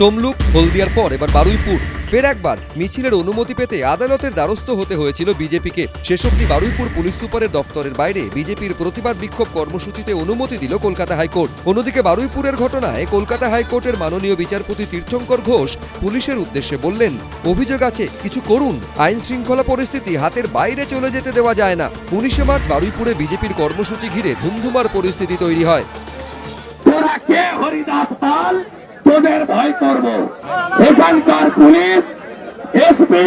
তমলুক, হলদিয়ার পর এবার বারুইপুর। ফের একবার মিছিলের অনুমতি পেতে আদালতের দ্বারস্থ হতে হয়েছিল বিজেপিকে। শেষ অবধি বারুইপুর পুলিশ সুপারের দফতরের বাইরে বিজেপির প্রতিবাদ বিক্ষোভ কর্মসূচিতে অনুমতি দিল কলকাতা হাইকোর্ট। অন্যদিকে বারুইপুরের ঘটনায় কলকাতা হাইকোর্টের মাননীয় বিচারপতি তীর্থঙ্কর ঘোষ পুলিশের উদ্দেশ্যে বললেন, অভিযোগ আছে, কিছু করুন। আইন শৃঙ্খলা পরিস্থিতি হাতের বাইরে চলে যেতে দেওয়া যায় না। উনিশে মার্চ বারুইপুরে বিজেপির কর্মসূচি ঘিরে ধুমধুমার পরিস্থিতি তৈরি হয়। তোদের ভয় করব। এখানকার পুলিশ এসপি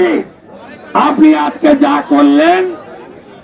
আপনি আজকে যা করলেন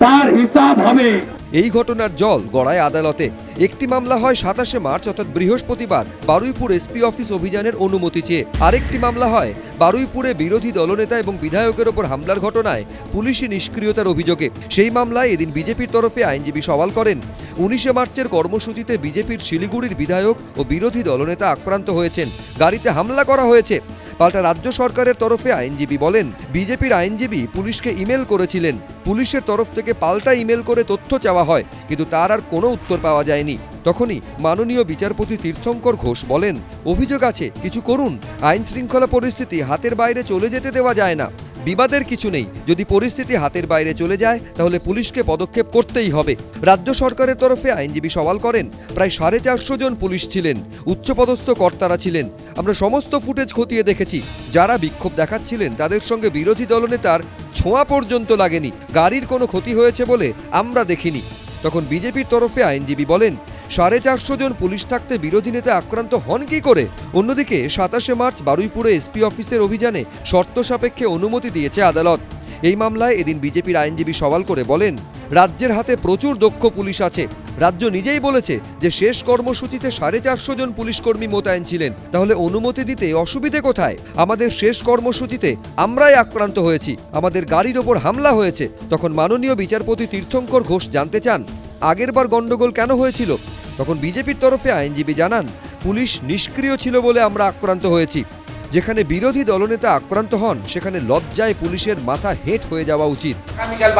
তার হিসাব হবে। এই ঘটনার জল গড়ায় আদালতে। একটি মামলা হয় সাতাশে মার্চ, অর্থাৎ বৃহস্পতিবার, বারুইপুর এসপি অফিস অভিযানের অনুমতি চেয়ে। আরেকটি মামলা হয় বারুইপুরে বিরোধী দলনেতা এবং বিধায়কের ওপর হামলার ঘটনায় পুলিশি নিষ্ক্রিয়তার অভিযোগে। সেই মামলায় এদিন বিজেপির তরফে আইনজীবী সওয়াল করেন। উনিশে মার্চের কর্মসূচিতে বিজেপির শিলিগুড়ির বিধায়ক ও বিরোধী দলনেতা আক্রান্ত হয়েছেন। গাড়িতে হামলা করা হয়েছে। পাল্টা রাজ্য সরকারের তরফে আইনজীবী বলেন, বিজেপির আইনজীবী পুলিশকে ইমেল করেছিলেন। পুলিশের তরফ থেকে পাল্টা ইমেল করে তথ্য চাওয়া হয়, কিন্তু তার আর কোনো উত্তর পাওয়া যায়নি। তখনই মাননীয় বিচারপতি তীর্থঙ্কর ঘোষ বলেন, অভিযোগ আছে, কিছু করুন। আইন শৃঙ্খলা পরিস্থিতি হাতের বাইরে চলে যেতে দেওয়া যায় না। বিবাদের কিছু নেই। যদি পরিস্থিতি হাতের বাইরে চলে যায়, তাহলে পুলিশকে পদক্ষেপ করতেই হবে। রাজ্য সরকারের তরফে আইনজীবী সওয়াল করেন, প্রায় সাড়ে চারশো জন পুলিশ ছিলেন, উচ্চপদস্থ কর্তারা ছিলেন। আমরা সমস্ত ফুটেজ খতিয়ে দেখেছি। যারা বিক্ষোভ দেখাচ্ছিলেন, তাদের সঙ্গে বিরোধী দলনেতার ছোঁয়া পর্যন্ত লাগেনি। গাড়ির কোনো ক্ষতি হয়েছে বলে আমরা দেখিনি। তখন বিজেপির তরফে আইনজীবী বলেন সাড়ে চারশো জন পুলিশ থাকতে বিরোধী নেতা আক্রান্ত হন কি করে? অন্যদিকে সাতাশে মার্চ বারুইপুরে এসপি অফিসের অভিযানে শর্ত সাপেক্ষে অনুমতি দিয়েছে আদালত। এই মামলায় এদিন বিজেপির আইনজীবী সওয়াল করে বলেন, রাজ্যের হাতে প্রচুর দক্ষ পুলিশ আছে। রাজ্য নিজেই বলেছে যে শেষ কর্মসূচিতে সাড়ে চারশো জন পুলিশ কর্মী মোতায়েন ছিলেন। তাহলে অনুমতি দিতে অসুবিধে কোথায়? আমাদের শেষ কর্মসূচিতে আমরাই আক্রান্ত হয়েছি। আমাদের গাড়ির ওপর হামলা হয়েছে। তখন মাননীয় বিচারপতি তীর্থঙ্কর ঘোষ জানতে চান। আগেরবার গন্ডগোল কেন হয়েছিল? তখন বিজেপির তরফে আইনজীবী জানান, পুলিশ নিষ্ক্রিয় ছিল বলে আমরা আক্রান্ত হয়েছি। যেখানে বিরোধী দলনেতা আক্রান্ত হন, সেখানে লজ্জায় পুলিশের মাথা হেঁট হয়ে যাওয়া উচিত। আগামীকাল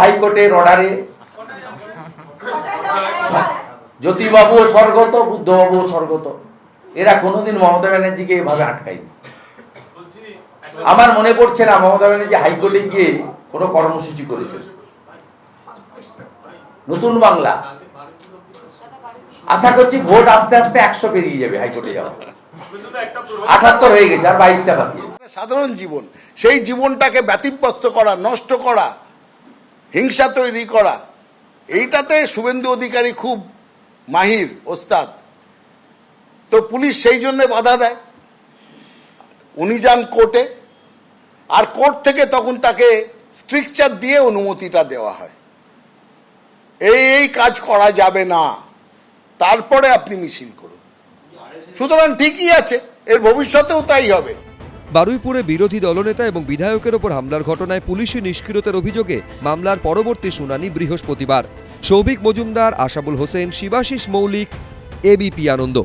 হাইকোর্টের অর্ডারে স্বর্গত বুদ্ধবাবুও স্বর্গত। এরা কোনোদিন মমতা ব্যানার্জিকে এভাবে আটকায়নি। আমার মনে পড়ছে না, মমতা ব্যানার্জি হাইকোর্টে গিয়ে কোনো কর্মসূচি করেছেন। নতুন বাংলা। আশা করছি ভোট আস্তে আস্তে একশো পেরিয়ে যাবে হাইকোর্টে যাওয়া আঠাত্তর হয়ে গেছে, আর বাইশটা বাকি সাধারণ জীবন, সেই জীবনটাকে ব্যতিব্যস্ত করা, নষ্ট করা, হিংসা তৈরি করা, এইটাতে শুভেন্দু অধিকারী খুব মাহির ওস্তাদ। তো পুলিশ সেই জন্য বাধা দেয়। উনি যান কোর্টে, আর কোর্ট থেকে তখন তাকে স্ট্রিকচার দিয়ে অনুমতিটা দেওয়া হয়। এই এই কাজ করা যাবে না। তারপরে আপনি মিছিল করুন। সুতরাং ঠিকই আছে, এর ভবিষ্যতেও তাই হবে। বারুইপুরে বিরোধী দলনেতা এবং বিধায়কের ওপর হামলার ঘটনায় পুলিশি নিষ্ক্রিয়তার অভিযোগে মামলার পরবর্তী শুনানি বৃহস্পতিবার। সৌভিক মজুমদার, আশাবুল হোসেন, শিবাশিস মৌলিক, এবিপি আনন্দ।